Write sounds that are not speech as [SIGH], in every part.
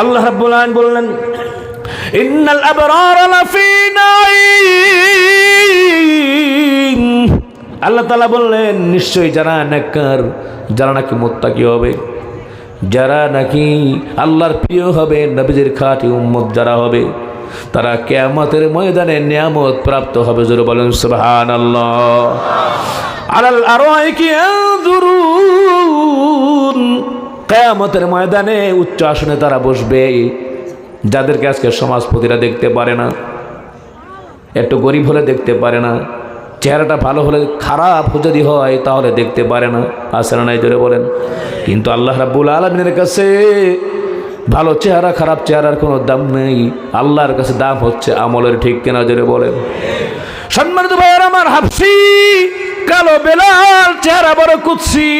আল্লাহ রাব্বুল বললেন, ইন্নাল আবরার লাফি নাঈম আল্লাহ তাআলা বললেন, নিশ্চয়ই যারা নেককার, যারা নাকি মুত্তাকি হবে, যারা নাকি আল্লাহর প্রিয় হবে, নবীজির খাঁটি উম্মত যারা হবে, তারা কেয়ামতের ময়দানে নিয়ামত প্রাপ্ত হবে। জোরে বলেন, সুবহানাল্লাহ। আলাল আরওয়াইকি ইয়ানজুরুন। কেয়ামতের ময়দানে উচ্চ আসনে তারা বসবে। যাদেরকে আজকে সমাজপতিরা দেখতে পারে না, একটু গরিব হলে দেখতে পারে না, চেহারাটা ভালো হলে খারাপ যদি হয় তাহলে দেখতে পারে না। আসে না নাই জোরে বলেন? কিন্তু আল্লাহ রাব্বুল আলমিনের কাছে ভালো চেহারা, খারাপ চেহারার কোনো দাম নেই। আল্লাহর কাছে দাম হচ্ছে আমলের, ঠিক কেনা জোরে বলেন? সম্মানিত ভাইয়ার, আমার হাফসি, কালো বেলাল, চেহারা বড় কুৎসি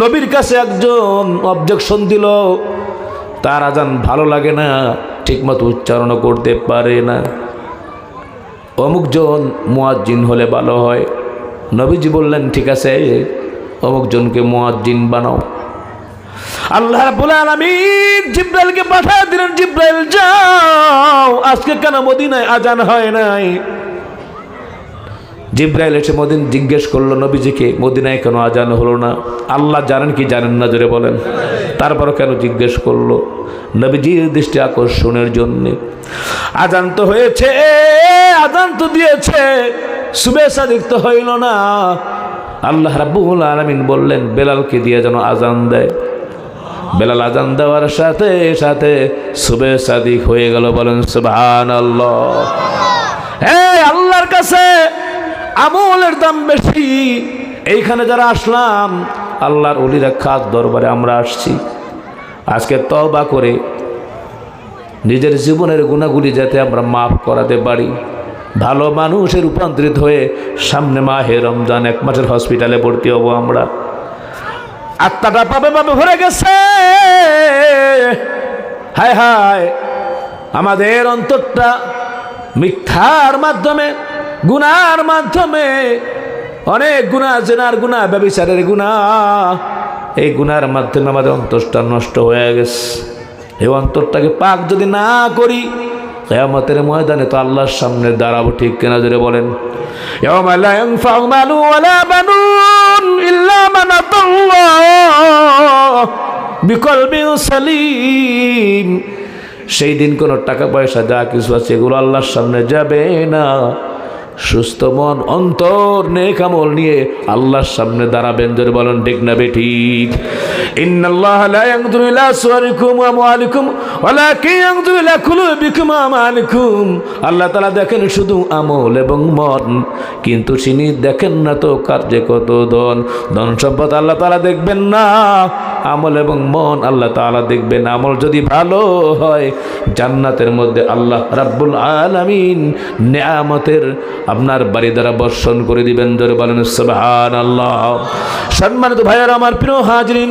নবীর কাছে একজন অবজেকশন দিল। তার আজান ভালো লাগে না, ঠিকমতো উচ্চারণ করতে পারে না। অমুকজন মুয়াজ্জিন হলে ভালো হয়। নবীজি বললেন, ঠিক আছে অমুকজনকে মুয়াজ্জিন বানাও। আল্লাহ রাব্বুল আলামিন জিব্রাইলকে পাঠিয়ে দিলেন, জিব্রাইল, যাও। আজকে কেন মদিনায় আজান হয় নাই? জিব্রাইল এসে মদিন জিজ্ঞেস করল, নবীজিকে মদিনায় কেন আজান হলো না? আল্লাহ জানেন কি জানেন না, জোরে বলেন। তারপরও কেন জিজ্ঞেস করল? নবীজির দৃষ্টি আকর্ষণের জন্যে। আজান তো হয়েছে, আজান তো দিয়েছে শুভেচ্ছা দেখতে হইল না। আল্লাহ রাব্বুল আলামিন বললেন, বেলালকে দিয়ে যেন আজান দেয়। বেলাল আজান দেওয়ার সাথে সাথে শুভেচ্ছা দিক হয়ে গেল, বলেন সুবহান আল্লাহ আল্লাহর কাছে আমলের দাম বেশি। এইখানে যারা আসলাম, আল্লাহর অলিরা খাস দরবারে আমরা আসছি। আজকে তবা করে নিজের জীবনের গুণাগুলি যাতে আমরা মাফ করাতে পারি। ভালো মানুষে রূপান্তরিত হয়ে সামনে মাহে রমজান, এক মাসের হসপিটালে ভর্তি হব আমরা। আত্মাটা পাবে পাবে ভরে গেছে। হায় হায়, আমাদের অন্তরটা মিথ্যার মাধ্যমে গুনার মাধ্যমে অনেক গুণা জেনার গুণা, ব্যবিচারের গুণা। এই গুনার মাধ্যমে আমাদের অন্তরটা নষ্ট হয়ে গেছে। এই অন্তরটাকে পাক যদি না করি, কেয়ামতের ময়দানে তো আল্লাহর সামনে দাঁড়াবো ঠিক কেনা জোরে বলেন। সেই দিন কোনো টাকা পয়সা, যা কিছু আছে, এগুলো আল্লাহর সামনে যাবে না। সুস্থ মন, অন্তর নেক আমল নিয়ে আল্লাহর সামনে দাঁড়াবেন। যদি বলেন, ঠিক না বে ইন্নাল্লাহ লা ইয়ানজুরু ইলা সুওয়ারিকুম ওয়া আমওয়ালিকুম, ওয়ালাকিন ইয়ানজুরু ইলা কুলুবিকুম ওয়া আমালিকুম। আল্লাহ তাআলা দেখেন শুধু আমল এবং মন, কিন্তু তিনি দেখেন না তো কার্যে কত ধন। ধন সম্পদ আল্লাহ তাআলা দেখবেন না, আমল এবং মন আল্লাহ তাআলা দেখবেন। আমল যদি ভালো হয়, জান্নাতের মধ্যে আল্লাহ রাব্বুল আলামিন নিয়ামতের আপনার বাড়ি দ্বারা বর্ষণ করে দিবেন জোরে বলেন আল্লাহ সম্মানিত ভাইয়ার, আমার প্রিয় হাজরিন,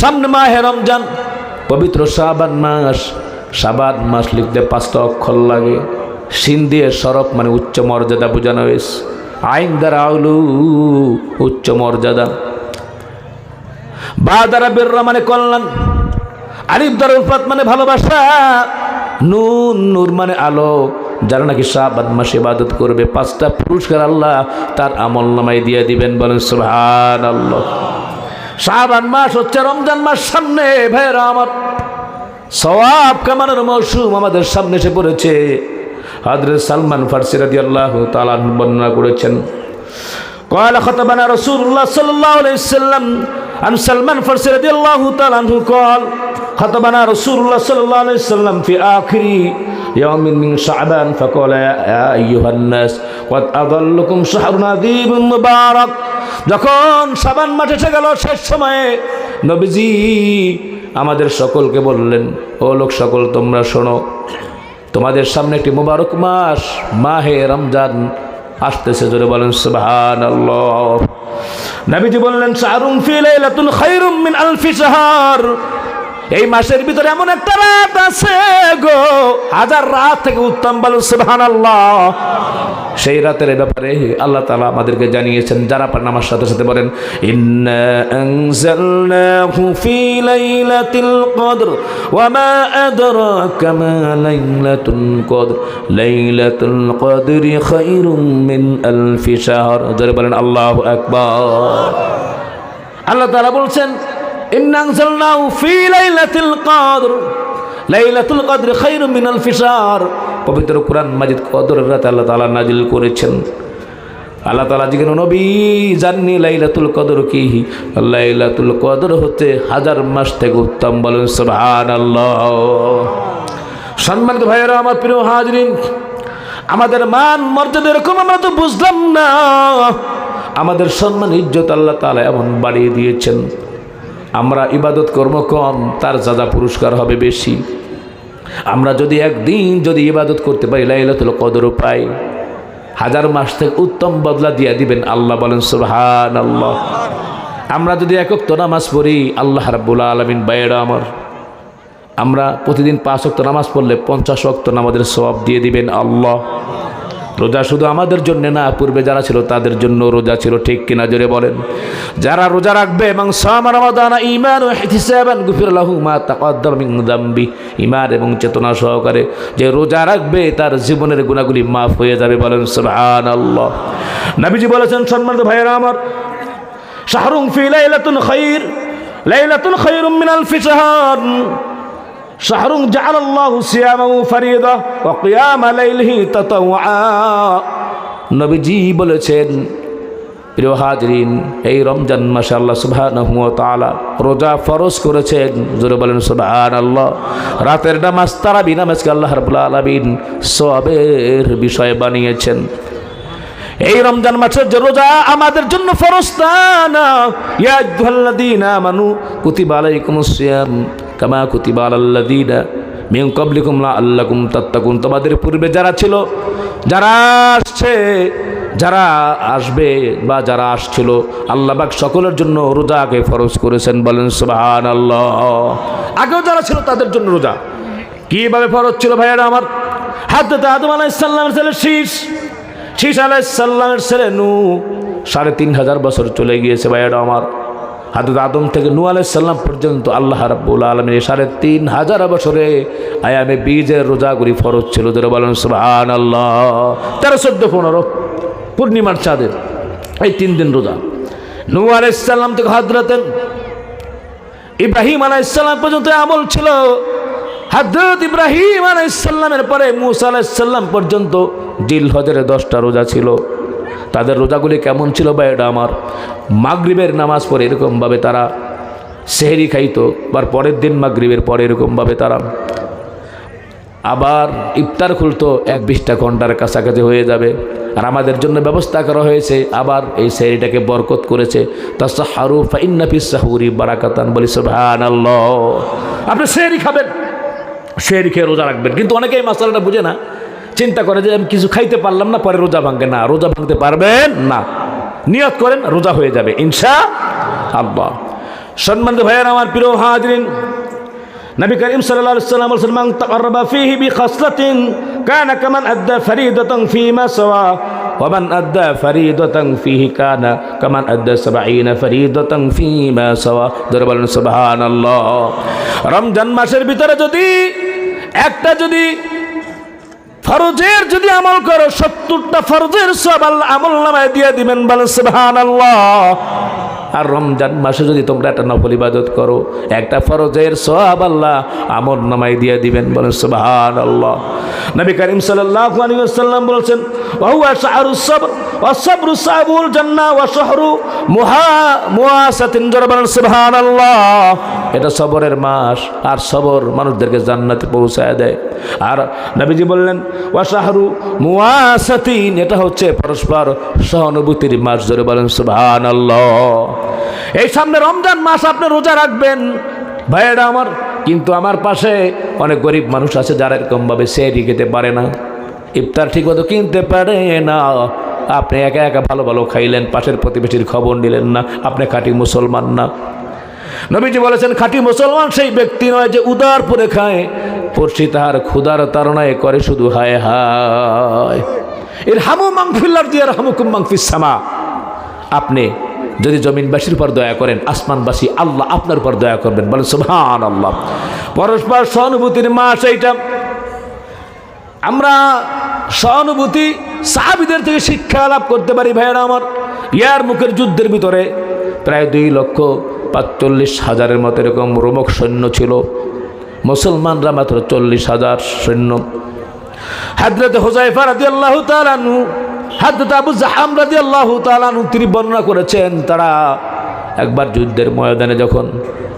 সামনে মাহে রমজান, পবিত্র শাবান মাস। শাবান মাস লিখতে পাঁচটা অক্ষর লাগে। সিন দিয়ে সরফ মানে উচ্চ মর্যাদা বোঝানো হয়েছে। আইন দ্বারা আউলু, উচ্চ মর্যাদা। বা দ্বারা বেররা মানে কল্যাণ। আলিফ দ্বারা উলফাত মানে ভালোবাসা। নুন, নূর মানে আলো। যারা নাকি সাহ মাসে ইবাদত করবে, পাঁচটা পুরস্কার আল্লাহ তার আমল নামাই দিয়ে দিবেন, বলেন সুহান আল্লাহ শাহবান মাস হচ্ছে রমজান মাস সামনে, ভাইয়েরা আমার। সওয়াব কামানোর মৌসুম আমাদের সামনে এসে পড়েছে। হাদরে সালমান ফার্সি আল্লাহ তালান বর্ণনা করেছেন। কয়লা খতবানা রসুল্লাহ সাল্লাহ আলাইসাল্লাম عن سلمان فرسي رضي الله تعالى عنه قال خطبنا رسول الله صلى الله عليه وسلم في آخر يوم من شعبان فقال يا أيها الناس قد أضلكم شهر نذيب مبارك যখন সাবান মাঠে এসে গেল শেষ সময়ে নবীজি আমাদের সকলকে বললেন ও লোক সকল তোমরা শোনো তোমাদের সামনে একটি মুবারক মাস মাহে রমজান আসতেছে জোরে বলেন সুবহান আল্লাহ নবীজি বললেন শাহরুম ফি লাইলাতুল খায়রুম মিন আলফি শাহর এই মাসের ভিতরে এমন একটা রাত আছে গো। হাজার রাত থেকে উত্তম বলো সুবহান সেই রাতের ব্যাপারে আল্লাহ তালা আমাদেরকে জানিয়েছেন, যারা পারেন আমার সাথে সাথে বলেন বলেন, আল্লাহু আল্লাহ তাআলা বলছেন ইন্না আনজালনাহু ফি লাইলাতিল কদর লাইলাতুল কদর খায়রুম মিন আলফি শাহর পবিত্র কোরআন মাজিদ কদরের রাতে আল্লাহ তাআলা নাজিল করেছেন। আল্লাহ তালা জিজ্ঞেস নবী, জাননি লাইলাতুল কদর কি? লাইলাতুল কদর হতে হাজার মাস থেকে উত্তম বলেন সুবহান আল্লাহ সম্মানিত ভাইয়েরা, আমার প্রিয় হাজরিন, আমাদের মান মর্যাদা এরকম আমরা তো বুঝলাম না। আমাদের সম্মান, ইজ্জত আল্লাহ তালা এমন বাড়িয়ে দিয়েছেন। আমরা ইবাদত কর্ম কম, তার যাদা পুরস্কার হবে বেশি। আমরা যদি একদিন যদি ইবাদত করতে পারি, লাইলাতুল কদরও পাই। হাজার মাস থেকে উত্তম বদলা দিয়ে দিবেন আল্লাহ বলেন সুবহান আল্লাহ আমরা যদি একক তো নামাজ পড়ি, আল্লাহ রাব্বুল আলমিন বাইরা আমার। আমরা প্রতিদিন পাঁচ অক্ত নামাজ পড়লে পঞ্চাশ অক্ত নামাজের সবাব দিয়ে দিবেন আল্লাহ। রোজা শুধু আমাদের জন্য না, পূর্বে যারা ছিল তাদের জন্য রোজা ছিল, ঠিক কিনা জোরে বলেন। যারা রোজা রাখবে, এবং ইমান মিন এবং চেতনা সহকারে যে রোজা রাখবে, তার জীবনের গুণাগুলি মাফ হয়ে যাবে বলেন, সুবহানাল্লাহ। নবীজি বলেছেন, সম্মানিত ভাইয়েরা আমার শাহরুম ফি লাইলাতুন খাইর, লাইলাতুন খাইরুম মিন আলফি শাহরুখ জাহাল্লাহু সিয়ামাহু ফারিদা ও কিয়াম আলাইলহি তাতাওয়া। নবীজি বলেছেন, প্রিয় হাজরিন, এই রমজান মাসে আল্লাহ সুবহানাহু ওয়া রোজা ফরজ করেছেন। জোরে বলেন সুবহানাল্লাহ। রাতের নামাজ তারাবি নামাজকে আল্লাহ রাব্বুল আলামিন সবের বিষয় বানিয়েছেন। এই রমজান মাসের যে রোজা আমাদের জন্য ফরজ তা না। ইয়া আইয়ুহাল্লাযীনা আমানু, কুতিবা আলাইকুমুস সিয়াম। কামা কুতিবা আলাল্লাযীনা মিন ক্বাবলিকুম লাআল্লাকুম তাত্তাকুন। তোমাদের পূর্বে যারা ছিল, যারা আসছে, যারা আসবে বা যারা আসছিল, আল্লাহ পাক সকলের জন্য রোজাকে ফরজ করেছেন বলেন সুবহানাল্লাহ। আগেও যারা ছিল তাদের জন্য রোজা। কীভাবে ফরজ ছিল ভাইয়ারা আমার? হাজরত আদম আলাইহিস সালামের ছেলে শীষ। শীষ আলাইসাল্লামের ছেলে নু সাড়ে তিন হাজার বছর চলে গিয়েছে ভাইয়াটা আমার। হাজরত আদম থেকে নু আলাইসাল্লাম পর্যন্ত আল্লাহ রাব্বুল আলমী সাড়ে তিন হাজার বছরে আয়ামে বীজের রোজাগুলি ফরজ ছিল। যারা বলেন সুবহান আল্লাহ তেরো, চোদ্দ, পনেরো পূর্ণিমার চাঁদের এই তিন দিন রোজা। নু আলাইসাল্লাম থেকে হাজরতেন ইব্রাহিম আলাইসাল্লাম পর্যন্ত আমল ছিল। হাজরত ইব্রাহিম আলাইসাল্লামের পরে মুসা আলাইসাল্লাম পর্যন্ত জিল হজরে দশটা রোজা ছিল। তাদের রোজাগুলি কেমন ছিল বা এটা আমার? মাগরিবের নামাজ পড়ে এরকমভাবে তারা সেহেরি খাইতো বা পরের দিন মাগরিবের পরে এরকমভাবে তারা আবার ইফতার খুলতো, এক বিশটা ঘণ্টার কাছাকাছি হয়ে যাবে। আর আমাদের জন্য ব্যবস্থা করা হয়েছে, আবার এই সেহরিটাকে বরকত করেছে। তা সাহারু ফাইন্নাফি সাহুরি বারাকাতান, বলি সুবহান আপনি সেহরি খাবেন, সেহরি খেয়ে রোজা রাখবেন। কিন্তু অনেকেই মশলাটা বুঝে না। চিন্তা করে যে আমি কিছু খাইতে পারলাম না, পরে রোজা ভাঙবে। না, রোজা ভাঙতে পারবেন না। নিয়ত করেন, রোজা হয়ে যাবে ইনশা আল্লাহ সম্মানিত ভাইয়ের, আমার প্রিয় হাজরিন, নবী করিম সাল্লাল্লাহু আলাইহি ওয়াসাল্লাম বলেছেন তাকাররাবা ফীহি বিখাসলাতিন, কানা কামান আদ্দা ফরিদাতান ফীমা সাওয়া, ওয়া আদ্দা ফরিদাতান ফীহি কানা কামান আদ্দা 70 ফরিদাতান ফীমা সাওয়া। দরে বলেন, সুবহানাল্লাহ। রমজান মাসের ভিতরে যদি, একটা যদি ফরজের যদি আমল করো সত্তরটা ফরজের সব আল্লাহ আমল নামায় দিয়ে দিবেন বলে সুবহান আর রমজান মাসে যদি তোমরা একটা নফল ইবাদত করো, একটা ফরজের সব আল্লাহ আমল নামায় দিয়ে দিবেন বলে সুবহান আল্লাহ নবী করিম আলাইহি ওয়াসাল্লাম বলেছেন শাহরুস সবর, ওয়া সাবরু সাবুল জান্নাহ, ওয়া শাহরু মুহা মুআসাতিন জরবান এটা সবরের মাস, আর সবর মানুষদেরকে জান্নাতে পৌঁছায় দেয়। আর নবীজি বললেন, ওয়া শাহরু এটা হচ্ছে পরস্পর সহানুভূতির মাস ধরে বলেন, সুবহানাল্লাহ। এই সামনে রমজান মাস, আপনি রোজা রাখবেন। ভাইয়েরা আমার, কিন্তু আমার পাশে অনেক গরিব মানুষ আছে যারা এরকমভাবে সেরি খেতে পারে না। ইফতার ঠিকমতো কিনতে পারে না। আপনি একা একা ভালো ভালো খাইলেন, পাশের প্রতিবেশীর খবর নিলেন না, আপনি খাঁটি মুসলমান না। নবীজি বলেছেন, খাঁটি মুসলমান সেই ব্যক্তি নয় যে উদার পরে খায়। পড়শি তাহার ক্ষুদার তারণায় করে শুধু হায় হায়। এর হামু মাংফিল্লার দিয়ে হামুকুম মাংফিস সামা। আপনি যদি জমিনবাসীর উপর দয়া করেন, আসমানবাসী আল্লাহ আপনার উপর দয়া করবেন। বলেন সুবহান আল্লাহ পরস্পর সহানুভূতির মাস এইটা। আমরা সহানুভূতি সাহাবিদের থেকে শিক্ষা লাভ করতে পারি, ভাইয়েরা আমার। ইয়ার মুখের যুদ্ধের ভিতরে প্রায় দুই লক্ষ পাঁচচল্লিশ হাজারের মতো এরকম রোমক সৈন্য ছিল। মুসলমানরা মাত্র চল্লিশ হাজার সৈন্য। হাজরত হোজাইফা রাজি আল্লাহ তালানু হাজরত আবু জাহাম রাজি আল্লাহ তালানু তিনি বর্ণনা করেছেন, তারা একবার যুদ্ধের ময়দানে যখন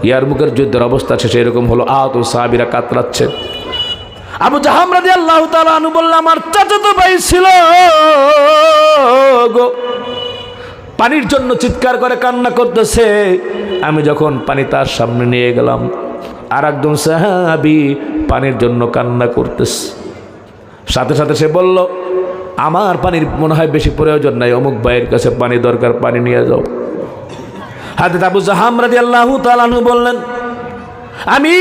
ইয়ার মুখের যুদ্ধের অবস্থা শেষে এরকম হলো আহত সাহাবিরা কাতরাচ্ছে। আবু জাহাম রাজি আল্লাহ তালানু বলল আমার চাচাতো ভাই ছিল গো। পানির জন্য চিৎকার করে কান্না করতেছে। আমি যখন পানি তার সামনে নিয়ে গেলাম, আর একজন সাহাবি পানির জন্য কান্না করতেছে। সাথে সাথে সে বলল আমার পানির মনে হয় বেশি প্রয়োজন নাই। অমুক ভাইয়ের কাছে পানি দরকার, পানি নিয়ে যাও। হাতে আবু জাহাম রাজি আল্লাহ তালানু বললেন, আমি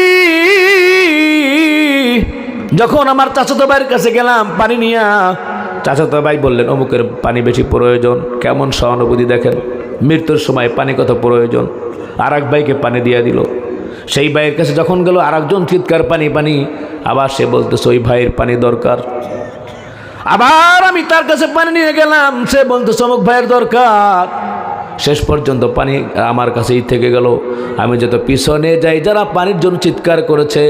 যখন আমার চাচাতো ভাইয়ের কাছে গেলাম পানি নিয়া, চাচাতো ভাই বললেন, অমুকের পানি বেশি প্রয়োজন, কেমন সহানুভূতি দেখেন? মৃত্যুর সময় পানি কত প্রয়োজন? আর এক ভাইকে পানি দিয়ে দিল। সেই ভাইয়ের কাছে যখন গেল আর একজন চিৎকার, পানি পানি। আবার সে বলতেছে, ওই ভাইয়ের পানি দরকার। আবার আমি তার কাছে পানি নিয়ে গেলাম। সে বলতো, চমক ভাইয়ের দরকার। শেষ পর্যন্ত পানি আমার কাছেই থেকে গেল। আমি যত পিছনে যাই, যারা পানির জন্য চিৎকার করেছে,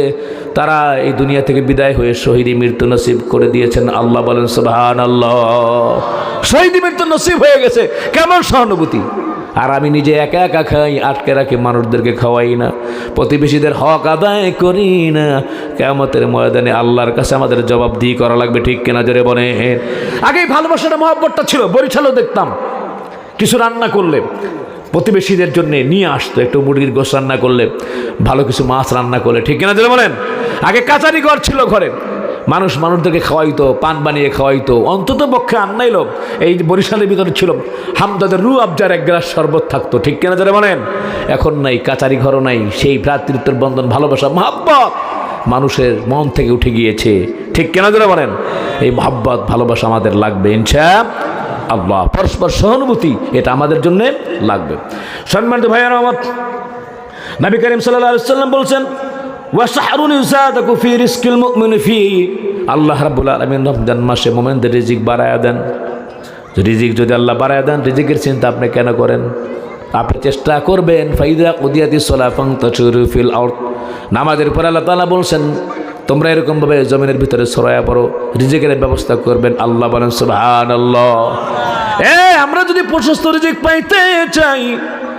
তারা এই দুনিয়া থেকে বিদায় হয়ে শহীদি মৃত্যু নসিব করে দিয়েছেন। আল্লাহ বলেন সুবাহ আল্লাহ শহীদি মৃত্যু নসিব হয়ে গেছে। কেমন সহানুভূতি? আর আমি নিজে একা একা খাই, আটকে রাখি মানুষদেরকে খাওয়াই না। প্রতিবেশীদের হক আদায় করি না। কেমতের ময়দানে আল্লাহর কাছে আমাদের জবাব দিয়ে করা লাগবে, ঠিক কেনা জোরে বনে আগে ভালোবাসাটা, মহব্বতটা ছিল, বরিশালও দেখতাম। কিছু রান্না করলে, প্রতিবেশীদের জন্য নিয়ে আসতো, একটু মুরগির গোস রান্না করলে, ভালো কিছু মাছ রান্না করলে, ঠিক কিনা জোরে বলেন? আগে কাচারি ঘর ছিল ঘরে মানুষ মানুষদেরকে খাওয়াইতো, পান বানিয়ে খাওয়াইতো। অন্তত পক্ষে আন্নাইল এই বরিশালের ভিতরে ছিল, হামদাদের রু আবজার এক গ্লাস শরবত থাকতো। ঠিক কেনা যারা বলেন? এখন নাই, কাচারি ঘরও নাই, সেই ভ্রাতৃত্বের বন্ধন, ভালোবাসা, মহাব্বত মানুষের মন থেকে উঠে গিয়েছে। ঠিক কেনা যারা বলেন? এই মহাব্বত, ভালোবাসা আমাদের লাগবে, ইনশা আল্লাহ। পরস্পর সহানুভূতি, এটা আমাদের জন্য লাগবে। সম্মানিত ভাইয়ার আমার নবী করিম সাল্লাল্লাহু সাল্লাম বলছেন আল্লাহ রাব্বুল আলামিন রমজান মাসে মোমেনদের রিজিক বাড়ায়া দেন। রিজিক যদি আল্লাহ বাড়ায়া দেন, রিজিকের চিন্তা আপনি কেন করেন? আপনি চেষ্টা করবেন, ফাইদা উদিয়াতি সোলাফং তচুরু ফিল আউট নামাজের পর আল্লাহ তাআলা বলছেন, তোমরা এরকমভাবে জমিনের ভিতরে ছড়ায়া পড়ো, রিজিকের ব্যবস্থা করবেন। আল্লাহ বলেন, সুবহানাল্লাহ। এ, আমরা যদি প্রশস্ত রিজিক পাইতে চাই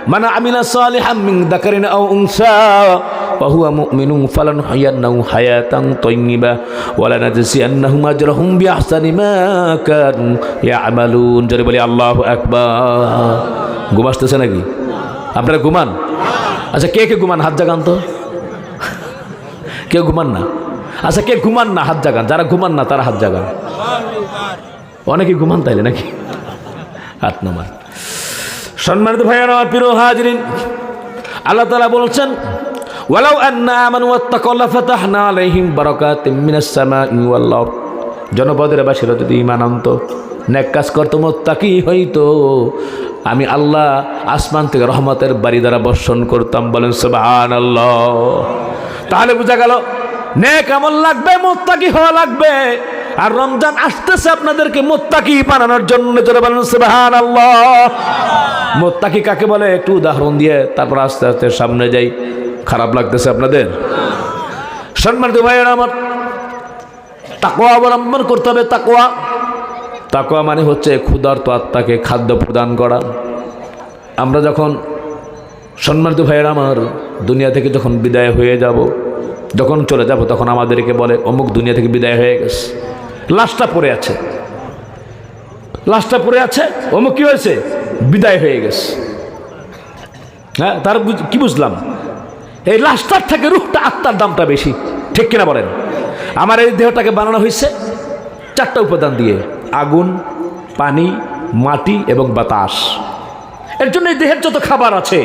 মানে আমিলা সালিহাম মিন দাকারিন আও উনসা। وهو مؤمن فلنحيينه حياة طيبة ولنجزينهم أجرهم بأحسن ما كانوا يعملون জোরে বলি আল্লাহু আকবার ঘুম আসতেছে নাকি আপনারা ঘুমান আচ্ছা কে কে ঘুমান হাত জাগান তো কেউ ঘুমান না আচ্ছা কে ঘুমান না হাত জাগান যারা ঘুমান না তারা হাত জাগান অনেকে ঘুমান তাইলে নাকি হাত নামান সম্মানিত ভাইয়ারা আমার প্রিয় হাজরিন আল্লাহ তালা বলছেন ওয়ালাউ আন্না আমানু ওয়াত্তাকাউ লাফাতাহনা আলাইহিম বারাকাতিম মিনাস সামাই ওয়াল আরদ। জনপদের বাসীরা যদি ঈমান আনতো, নেক কাজ করতো, মুত্তাকি হইতো, আমি আল্লাহ আসমান থেকে রহমতের বাড়ি দ্বারা বর্ষণ করতাম, বলেন সুবহানাল্লাহ। তাহলে বোঝা গেল, নেক আমল লাগবে, মোত্তাকি হওয়া লাগবে। আর রমজান আসতেছে আপনাদেরকে মোত্তাকি বানানোর জন্য বলেন সুবহানাল্লাহ। মোত্তাকি কাকে বলে? একটু উদাহরণ দিয়ে, তারপর আস্তে আস্তে সামনে যাই। খারাপ লাগতেছে আপনাদের? সম্মানিত ভাইয়েরা আমার তাকোয়া অবলম্বন করতে হবে তাকোয়া তাকোয়া মানে হচ্ছে ক্ষুধার্ত আত্মাকে খাদ্য প্রদান করা। আমরা যখন, সম্মানিত ভাইয়েরা আমার, দুনিয়া থেকে যখন বিদায় হয়ে যাব, যখন চলে যাব, তখন আমাদেরকে বলে, অমুক দুনিয়া থেকে বিদায় হয়ে গেছে। লাশটা পড়ে আছে। লাশটা পড়ে আছে, অমুক কি হয়েছে? বিদায় হয়ে গেছে। হ্যাঁ তার কি বুঝলাম? এই লাশটার থেকে রুহটা আত্মার দামটা বেশি। ঠিক কিনা বলেন? আমার এই দেহটাকে বানানো হয়েছে চারটা উপাদান দিয়ে, আগুন, পানি, মাটি এবং বাতাস। এর জন্য এই দেহের যত খাবার আছে,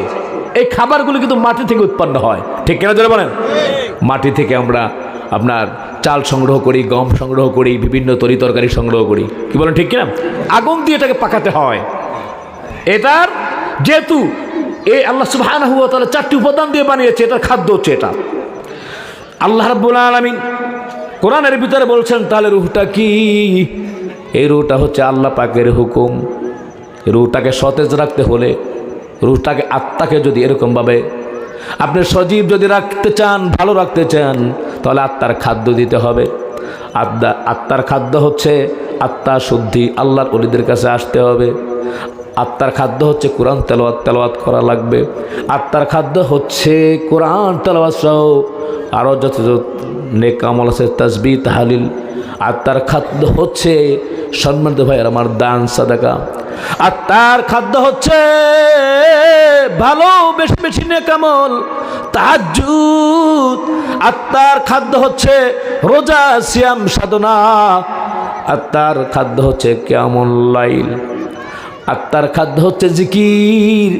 এই খাবারগুলো কিন্তু মাটি থেকে উৎপন্ন হয়। ঠিক কেনা ধরে বলেন? মাটি থেকে আমরা আপনার চাল সংগ্রহ করি, গম সংগ্রহ করি, বিভিন্ন তরি তরকারি সংগ্রহ করি। কি বলেন, ঠিক কিনা? আগুন দিয়ে এটাকে পাকাতে হয়। এটার যেহেতু এই আল্লাহ সুবহানাহু ওয়া তাআলা চারটি উপাদান দিয়ে বানিয়েছে, এটার খাদ্য হচ্ছে এটা। আল্লাহ রাব্বুল আলামিন কোরআনের ভিতরে বলছেন, তাহলে রুহটা কি? এই রুহটা হচ্ছে আল্লাহ পাকের হুকুম। রুহটাকে সতেজ রাখতে হলে, রুহটাকে আত্মাকে যদি এরকমভাবে আপনি সজীব যদি রাখতে চান, ভালো রাখতে চান, তাহলে আত্মার খাদ্য দিতে হবে। আত্মা আত্মার খাদ্য হচ্ছে আত্মা শুদ্ধি, আল্লাহর অলিদের কাছে আসতে হবে। আত্মার খাদ্য হচ্ছে কোরআন তেলাওয়াত তেলাওয়াত করা লাগবে। আত্মার খাদ্য হচ্ছে কোরআন তেলাওয়াত সহ। আরও যত যত নেক আমল আছে তাসবি তাহালিল, আত্মার খাদ্য হচ্ছে সম্মানিত ভাইয়ের, আমার দান, সাদাকা। আত্মার খাদ্য হচ্ছে ভালো, বেশি বেশি নেকামল তাহাজ্জুদ। আত্মার খাদ্য হচ্ছে রোজা, সিয়াম, সাধনা। আত্মার খাদ্য হচ্ছে কেমন লাইল। আত্মার খাদ্য হচ্ছে জিকির।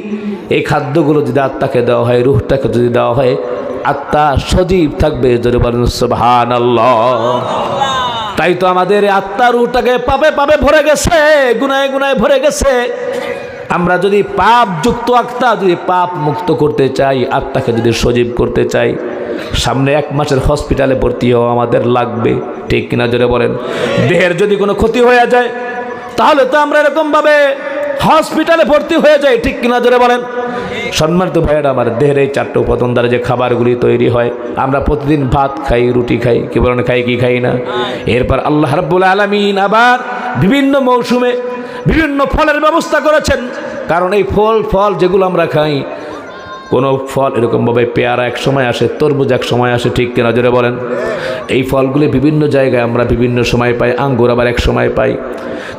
এই খাদ্যগুলো যদি আত্মাকে দেওয়া হয়, রুহটাকে যদি দেওয়া হয়, আত্মা সজীব থাকবে জোরে বলেন তাই তো আমাদের আত্মা রুহটাকে পাবে পাবে ভরে গেছে, গুনায় গুনায় ভরে গেছে। আমরা যদি পাপ যুক্ত আত্মা, যদি পাপ মুক্ত করতে চাই, আত্মাকে যদি সজীব করতে চাই, সামনে এক মাসের হসপিটালে ভর্তি হওয়া আমাদের লাগবে, ঠিক কিনা জোরে বলেন? দেহের যদি কোনো ক্ষতি হয়ে যায়, তাহলে তো আমরা এরকমভাবে হসপিটালে ভর্তি হয়ে যায়, ঠিক কিনা জোরে বলেন। সম্মানিত ভাইয়েরা, আমার দেহের এই চারটে উপাদান দ্বারা যে খাবারগুলি তৈরি হয়, আমরা প্রতিদিন ভাত খাই, রুটি খাই, কি বলেন, খাই কি খাই না? এরপর আল্লাহ রাব্বুল আলমিন আবার বিভিন্ন মৌসুমে বিভিন্ন ফলের ব্যবস্থা করেছেন। কারণ এই ফল ফল যেগুলো আমরা খাই কোনো ফল এরকমভাবে পেয়ারা এক সময় আসে, তরমুজ এক সময় আসে, ঠিক কিনা জোরে বলেন? এই ফলগুলি বিভিন্ন জায়গায় আমরা বিভিন্ন সময় পাই, আঙ্গুর আবার এক সময় পাই।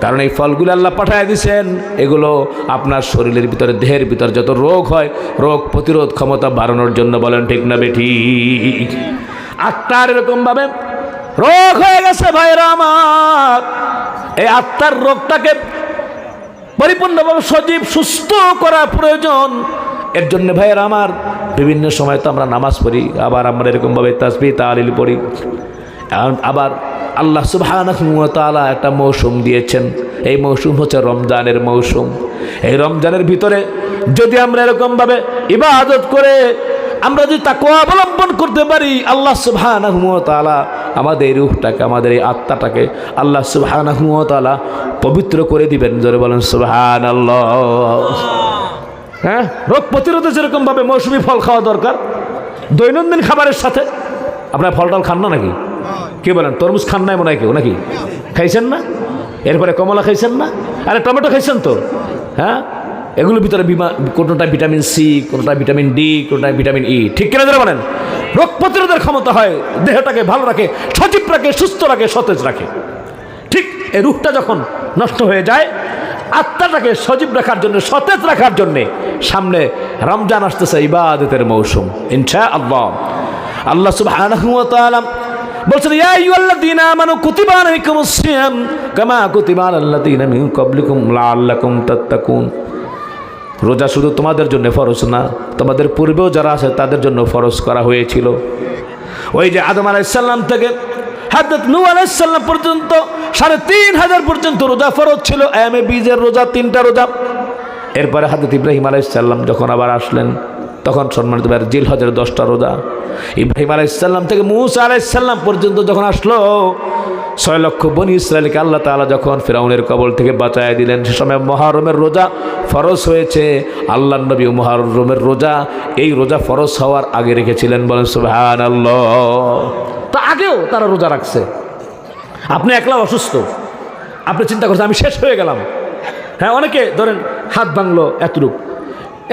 কারণ এই ফলগুলি আল্লাহ পাঠায় দিছেন এগুলো আপনার শরীরের ভিতরে, দেহের ভিতরে যত রোগ হয়, রোগ প্রতিরোধ ক্ষমতা বাড়ানোর জন্য বলেন, ঠিক না বেঠি আত্মার এরকমভাবে রোগ হয়ে গেছে ভাইরা আমার। এই আত্মার রোগটাকে পরিপূর্ণভাবে সজীব, সুস্থ করা প্রয়োজন। এর জন্য ভাইয়ের আমার, বিভিন্ন সময় তো আমরা নামাজ পড়ি, আবার আমরা এরকমভাবে তাসবি তালিল পড়ি। আবার আল্লাহ সুবাহানা একটা মৌসুম দিয়েছেন। এই মৌসুম হচ্ছে রমজানের মৌসুম। এই রমজানের ভিতরে যদি আমরা এরকমভাবে ইবাদত করে আমরা যদি তাকে অবলম্বন করতে পারি, আল্লাহ সুবহানাহু ওয়া আমাদের এই রূহটাকে, আমাদের এই আত্মাটাকে আল্লাহ সুবহানাহু ওয়া পবিত্র করে দিবেন। জোরে বলেন সুবহানাল্লাহ। হ্যাঁ? রোগ প্রতিরোধে যেরকমভাবে মৌসুমি ফল খাওয়া দরকার, দৈনন্দিন খাবারের সাথে, আপনার ফল টল খান না নাকি? কে বলেন, তরমুজ খান নাই মনে হয় কেউ নাকি? খাইছেন না? এরপরে কমলা খাইছেন না? আরে, টমেটো খাইছেন তো? হ্যাঁ? এগুলোর ভিতরে বিমা কোনোটা ভিটামিন সি কোনোটা ভিটামিন ডি কোনোটা ভিটামিন ই। ঠিক কিনা ধরে বলেন? রোগ প্রতিরোধের ক্ষমতা হয়, দেহটাকে ভালো রাখে, সজীব রাখে, সুস্থ রাখে, সতেজ রাখে। ঠিক এই রূপটা যখন নষ্ট হয়ে যায় আত্মাটাকে সজীব রাখার জন্য, সতেজ রাখার জন্যে সামনে রমজান আসতেছে, ইবাদতের মৌসুম। ইনশা আল্লাহ আল্লাহ তাআলা বলছেন রোজা শুধু তোমাদের জন্য ফরজ না, তোমাদের পূর্বেও যারা আছে তাদের জন্য ফরজ করা হয়েছিল। ওই যে আদম আলাইসাল্লাম থেকে হাজরত নু আলাইসাল্লাম পর্যন্ত সাড়ে তিন হাজার পর্যন্ত রোজা ফরজ ছিল। এম এ বীজের রোজা, তিনটা রোজা। এরপরে হাজরত ইব্রাহিম আলাইসাল্লাম যখন আবার আসলেন, তখন সম্মানিত ভাইয়ের জিল হজের দশটা রোজা। ইব্রাহিম আলাইসাল্লাম থেকে মুসা আলাইসাল্লাম পর্যন্ত যখন আসলো, ছয় লক্ষ বনি ইসরায়েলকে আল্লাহ তাআলা যখন ফেরাউনের কবল থেকে বাঁচায় দিলেন, সে সময় মহারমের রোজা ফরজ হয়েছে। আল্লাহ নবী মহারমের রোজা, এই রোজা ফরজ হওয়ার আগে রেখেছিলেন বলেন সুবহান আল্লাহ তা আগেও তারা রোজা রাখছে। আপনি একলা অসুস্থ। আপনি চিন্তা করছেন, আমি শেষ হয়ে গেলাম। হ্যাঁ অনেকে ধরেন হাত ভাঙলো এতটুক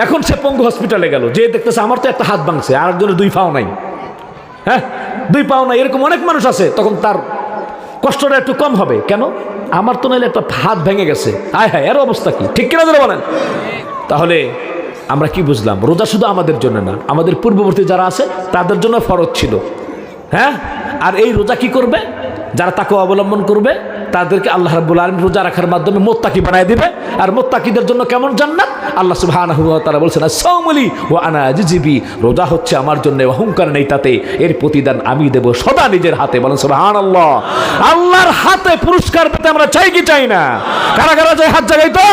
এখন সে পঙ্গু হসপিটালে গেল, যে দেখতেছে আমার তো একটা হাত ভাঙছে, আর একজনের দুই পাও নাই। হ্যাঁ দুই পাও নাই, এরকম অনেক মানুষ আছে, তখন তার কষ্টটা একটু কম হবে। কেন? আমার তো নাহলে একটা হাত ভেঙে গেছে। আয় হ্যাঁ এর অবস্থা কি? ঠিক কিনা ধরে বলেন? তাহলে আমরা কি বুঝলাম? রোজা শুধু আমাদের জন্য না, আমাদের পূর্ববর্তী যারা আছে, তাদের জন্য ফরজ ছিল। হ্যাঁ? আর এই রোজা কি করবে? যারা তাকে অবলম্বন করবে, তাদেরকে আল্লাহ রাব্বুল আলম রোজা রাখার মাধ্যমে মোত্তাকি বানায় দিবে। আর মোত্তাকিদের জন্য কেমন জান্নাত? আল্লাহ সুবহানাহু তারা তাআলা বলছেন সৌমলি ও আনা আজিজিবি। রোজা হচ্ছে আমার জন্য অহংকার নেই তাতে। এর প্রতিদান আমি দেব সদা নিজের হাতে। বলেন সুবহানাল্লাহ। আল্লাহর হাতে পুরস্কার পেতে আমরা চাই কি চাই না? কারা কারা চাই হাত জাগাই তো?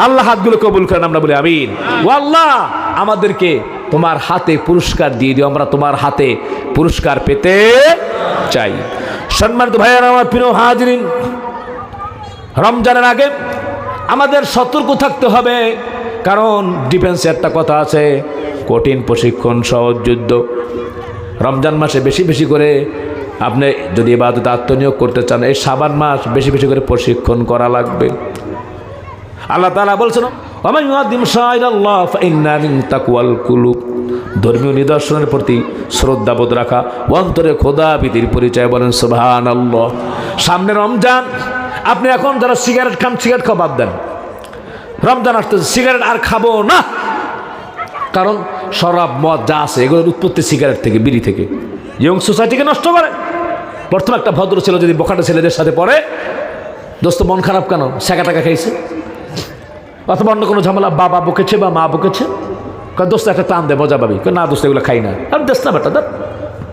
আল্লাহ হাতগুলো কবুল করেন, আমরা বলি আমিন। ও আল্লাহ আমাদেরকে তোমার হাতে পুরস্কার দিয়ে দিও, আমরা তোমার হাতে পুরস্কার পেতে চাই। সম্মানিত ভাইয়ার, আমার প্রিয় হাজরিন, রমজানের আগে আমাদের সতর্ক থাকতে হবে, কারণ ডিফেন্সে একটা কথা আছে, কঠিন প্রশিক্ষণ, সহজ যুদ্ধ। রমজান মাসে বেশি বেশি করে আপনি যদি এবাদত আত্মনিয়োগ করতে চান, এই সাবান মাস বেশি বেশি করে প্রশিক্ষণ করা লাগবে। আল্লাহ তালা বলছেন "ওয়ামান ইউআদ্দিম শাআইরাল্লাহ ফাইন্না মিন তাকওয়াল কুলুব। ধর্মীয় নিদর্শনের প্রতি শ্রদ্ধাবোধ রাখা, অন্তরে খোদা বিধির পরিচয় বলেন সুবহান আল্লাহ সামনে রমজান, আপনি এখন যারা সিগারেট খান, সিগারেট খাওয়া বাদ দেন। রমজান আসতেছে, সিগারেট আর খাব না। কারণ শরাব, মদ যা আছে, এগুলোর উৎপত্তি সিগারেট থেকে, বিড়ি থেকে। ইয়ং সোসাইটিকে নষ্ট করে। প্রথম একটা ভদ্র ছেলে যদি বোকাটা ছেলেদের সাথে পড়ে, দোস্ত মন খারাপ কেন? টাকা খাইছে। অথবা অন্য কোনো ঝামেলা, বাবা বকেছে বা মা বকেছে? দোস্ত, একটা টান দে, মজা পাবি। না দোস্ত, এগুলো খাই না। আর দেশ না বেটা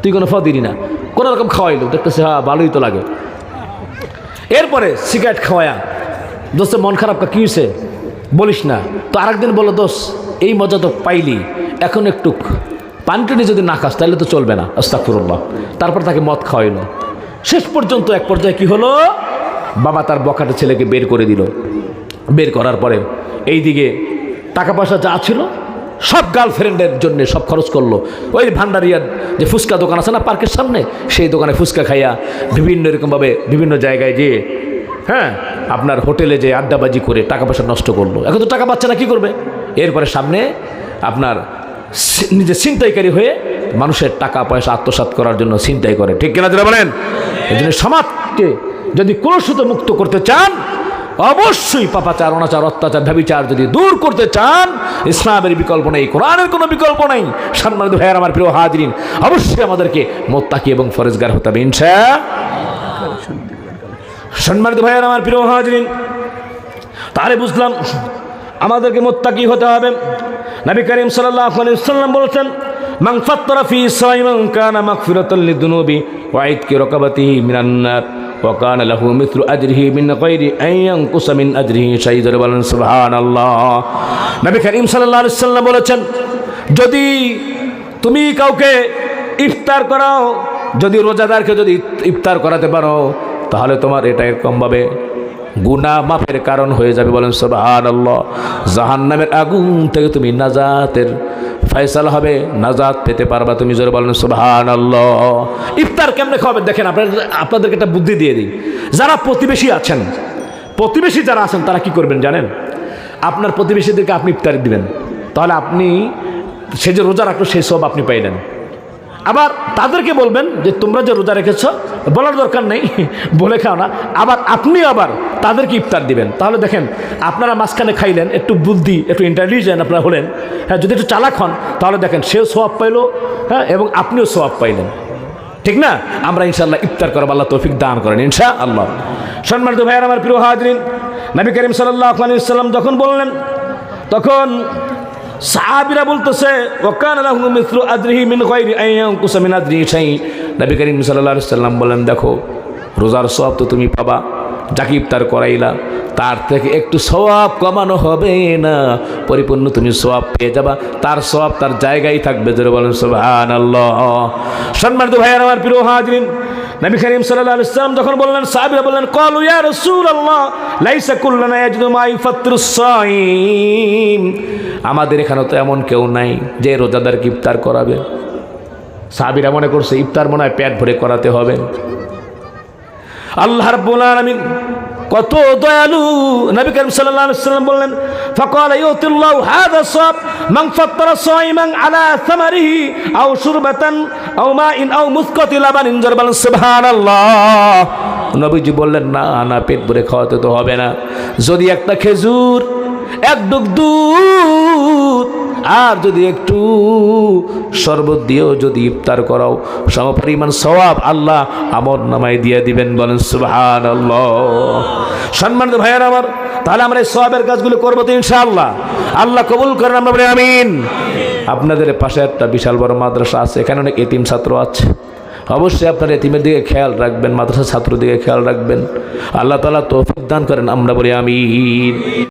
তুই কোনো ফ দিলি না। কোনো রকম খাওয়াইলো, দেখতেছে হ্যাঁ ভালোই তো লাগে। এরপরে সিগারেট খাওয়ায়া, দোস্ত, মন খারাপ কী হয়েছে বলিস না। তো আরেকদিন বলো দোষ এই মজা তো পাইলি, এখন একটু পানিটনি যদি না খাস তাহলে তো চলবে না। আস্তাকুরুল্লাহ তারপর তাকে মদ খাওয়াইলো। শেষ পর্যন্ত এক পর্যায়ে কি হলো? বাবা তার বকাটে ছেলেকে বের করে দিল। বের করার পরে এই দিকে টাকা পয়সা যা ছিল সব গার্লফ্রেন্ডের জন্য সব খরচ করল। ওই ভান্ডারিয়ার যে ফুচকা দোকান আছে না পার্কের সামনে, সেই দোকানে ফুচকা খাইয়া বিভিন্ন রকমভাবে বিভিন্ন জায়গায় যেয়ে হ্যাঁ আপনার হোটেলে যে আড্ডাবাজি করে টাকা পয়সা নষ্ট করল। এখন তো টাকা পাচ্ছে না, কী করবে? এরপরে সামনে আপনার নিজে ছিনতাইকারী হয়ে মানুষের টাকা পয়সা আত্মসাৎ করার জন্য ছিনতাই করে। ঠিক কিনা যারা বলেন? এই জন্য সমাজকে যদি কলুষিত মুক্ত করতে চান অবশ্যই পাপাচার, অনাচার, অত্যাচার, ব্যবিচার যদি দূর করতে চান, ইসলামের বিকল্প নেই, কোরআনের কোনো বিকল্প নেই। সম্মানিত ভাইয়ার, আমার প্রিয় হাজরিন, অবশ্যই আমাদেরকে মোত্তাকি এবং ফরেজগার হতে হবে ইনশা সম্মানিত ভাইয়ার, আমার প্রিয় হাজরিন, তাহলে বুঝলাম আমাদেরকে মোত্তাকি হতে হবে। নবী করিম আলাইহি সাল্লাম বলেছেন, মান ফাত্তারা ফি সাইমান কানা মাগফিরাতাল লিদুনুবি ওয়া ইতকি রাকাবাতিহি মিনান নার ওয়া মিত্র আজরিহি মিন গায়রি আন ইয়ানকুসা মিন আজরিহি শাই'আন বলেন সুবহানাল্লাহ নবী করিম সাল্লাল্লাহু সাল্লাম বলেছেন, যদি তুমি কাউকে ইফতার করাও, যদি রোজাদারকে যদি ইফতার করাতে পারো, তাহলে তোমার এটা এরকমভাবে গুনা মাফের কারণ হয়ে যাবে বলেন সোবাহান আল্লাহ জাহান নামের আগুন থেকে তুমি নাজাতের ফয়সাল হবে, নাজাত পেতে পারবা তুমি জোরে বলেন সোবাহান আল্লাহ ইফতার কেমনে খাবেন দেখেন আপনার আপনাদেরকে একটা বুদ্ধি দিয়ে দিই। যারা প্রতিবেশী আছেন, প্রতিবেশী যারা আছেন, তারা কি করবেন জানেন? আপনার প্রতিবেশীদেরকে আপনি ইফতার দিবেন। তাহলে আপনি সে যে রোজা রাখল সেই সব আপনি পাইলেন। আবার তাদেরকে বলবেন যে, তোমরা যে রোজা রেখেছ, বলার দরকার নেই, [LAUGHS] বলে খাও না। আবার আপনি আবার তাদেরকে ইফতার দিবেন। তাহলে দেখেন, আপনারা মাঝখানে খাইলেন, একটু বুদ্ধি, একটু ইন্টেলিজেন্ট আপনারা হলেন। হ্যাঁ যদি একটু চালাক হন, তাহলে দেখেন, সেও সোয়াব পাইলো হ্যাঁ এবং আপনিও সোয়াব পাইলেন। ঠিক না? আমরা ইনশাল্লাহ ইফতার করব, আল্লাহ তৌফিক দান করেন ইনশা আল্লাহ সম্মানিত ভাইয়ার, আমার প্রিয় হাজরিন, নবী করিম সাল্লাহ সাল্লাম যখন বললেন, তখন সাহাবিরা বলতেছে ওকান লাহু মিসলু আজরিহি মিন গায়রি আন ইয়ানকুসা মিন আজরিহি শাই নবী করিম আলাইহি সাল্লাম বলেন দেখো, রোজার সওয়াব তো তুমি পাবা যাকে ইফতার করাইলা, তার থেকে একটু সওয়াব কমানো হবে না, পরিপূর্ণ তুমি সওয়াব পেয়ে যাবা, তার সওয়াব তার জায়গায় থাকবে। জোরে বলেন, সুবহানাল্লাহ। সম্মানিত ভাইয়ার, আমার প্রিয় হাজরিন নবী করিম সাল্লাল্লাহু আলাইহি সাল্লাম যখন বললেন, সাহাবীরা বললেন ক্বালু ইয়া রাসূলুল্লাহ, লাইসা কুল্লানা ইয়াজিদু মা ইফাত্তিরুস সাইম। আমাদের এখানে তো এমন কেউ নাই যে রোজাদার ইফতার করাবে। সাহাবীরা মনে করছে, ইফতার মনে হয় পেট ভরে করাতে হবে। আল্লাহ রাব্বুল আলামিন কত দয়ালু নবী করিম সাল্লাল্লাহু আলাইহি সাল্লাম বললেন, ফাকাল ইউতিল্লাহু হাদা সাব, মান ফাত্তারা সাইমান আলা সামারিহি আও শুরবাতান আও মাইন আও মুসকাতি লাবানিন বলেন, সুবহানাল্লাহ। নবীজি বললেন, না না, পেট ভরে খাওয়াতে তো হবে না। যদি একটা খেজুর, এক দুধ আর যদি একটু শরবত দিয়েও যদি ইফতার করাও, সমপরিমাণ সওয়াব আল্লাহ আমর নামায় দিয়ে দিবেন, বলেন সুবহান আল্লাহ সম্মানিত ভাইয়ার আমার, তাহলে আমরা এই সবের কাজগুলো করব তো ইনশাআল্লাহ। আল্লাহ কবুল করেন, আমরা বলি আমিন। আপনাদের পাশে একটা বিশাল বড় মাদ্রাসা আছে, এখানে অনেক এতিম ছাত্র আছে। অবশ্যই আপনার এতিমের দিকে খেয়াল রাখবেন মাদ্রাসা ছাত্র দিকে খেয়াল রাখবেন। আল্লাহ তালা তৌফিক দান করেন, আমরা বলি আমিন।